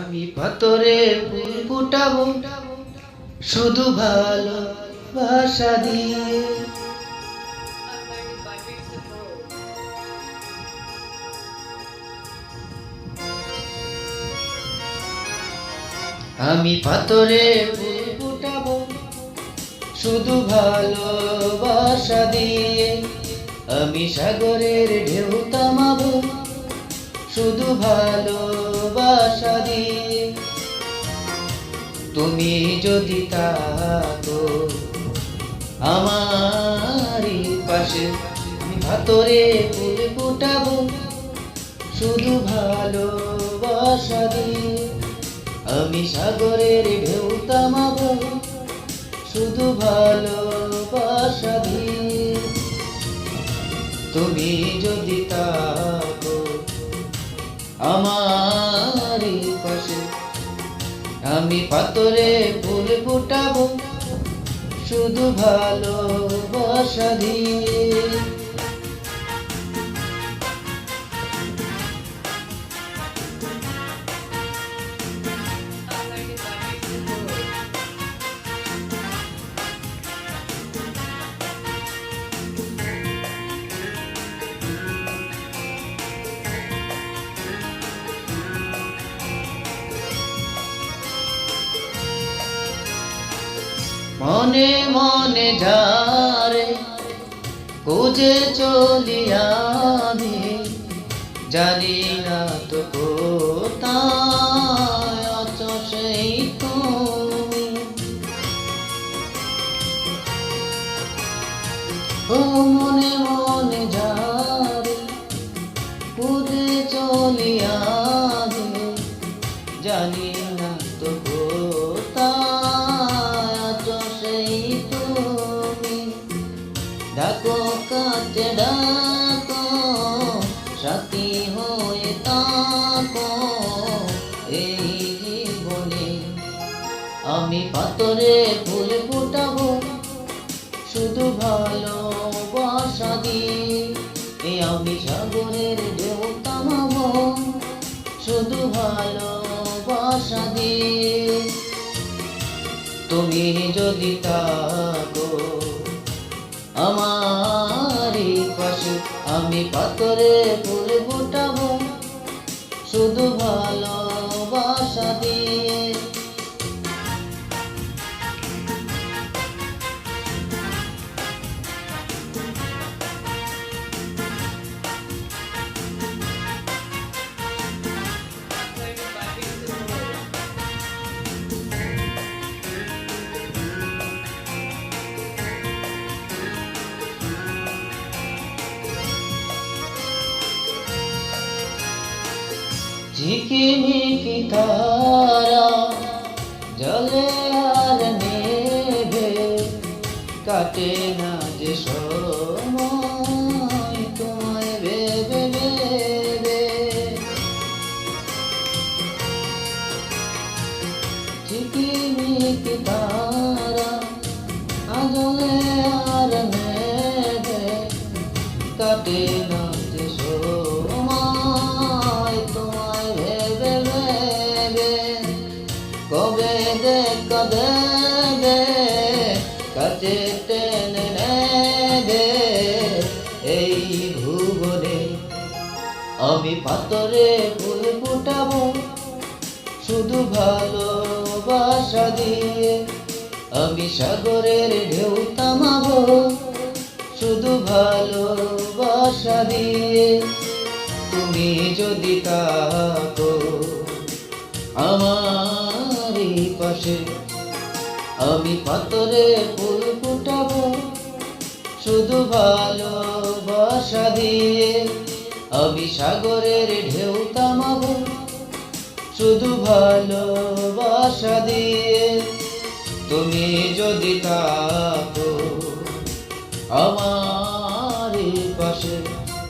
আমি পাতরে ফুল ফুটাবো, শুধু ভালো ভাষা দিয়ে। আমি পাতরে ফুল ফুটাবো, শুধু ভালোবাসা দিয়ে। আমি সাগরের ঢেউ থামাবো শুধু ভালোবাসা দিয়ে। তুমি যদি থাকো আমারই পাশে, ভাতরে ফুল ফুটাবো। শুধু ভালোবাসা দিয়ে আমি সাগরের ঢেউ থামাবো। শুধু ভালোবাসা দিয়ে। তুমি আমারই পাশে। আমি পাথরে ফুল ফুটাবো শুধু ভালোবাসা দিয়ে। মনে মনে যারে খুঁজে চলি আমি, জানি না তো কোথায় সেই তুমি। ও মনে মনে যারে খুঁজে চলি আমি, জানি না তো ডাকো, সাথী হয়ে তাকো এই জীবনে আমি পাতরে ফুল ফুটাবো, শুধু ভালোবাসা দিয়ে এই আমি সাগরের ঢেউ থামাবো শুধু ভালোবাসা দিয়ে। তুমি যদি থাকো আমি পাথরে ফুল ফুটাবো। শুধু ভালোবাসা দিয়ে ঝিকিমিকি তারা জলে আর নেভে কাটে না যে সময় তোমায় ভেবে ভেবে। ঝিকিমিকি তারা আজলে আর নেভে কাটে না দেখা দেবে কাছে টেনে নেবে এই ভুবনে আমি পাতরে ফুল ফুটাবো, শুধু ভালোবাসা দিয়ে আমি সাগরের ঢেউ থামাবো, শুধু ভালোবাসা দিয়ে তুমি যদি থাকো আমি পাতরে ফুল ফুটাবো, শুধু ভালোবাসা দিয়ে। আমি সাগরের ঢেউ তামাব শুধু ভালোবাসা দিয়ে। তুমি যদি থাকো, আমার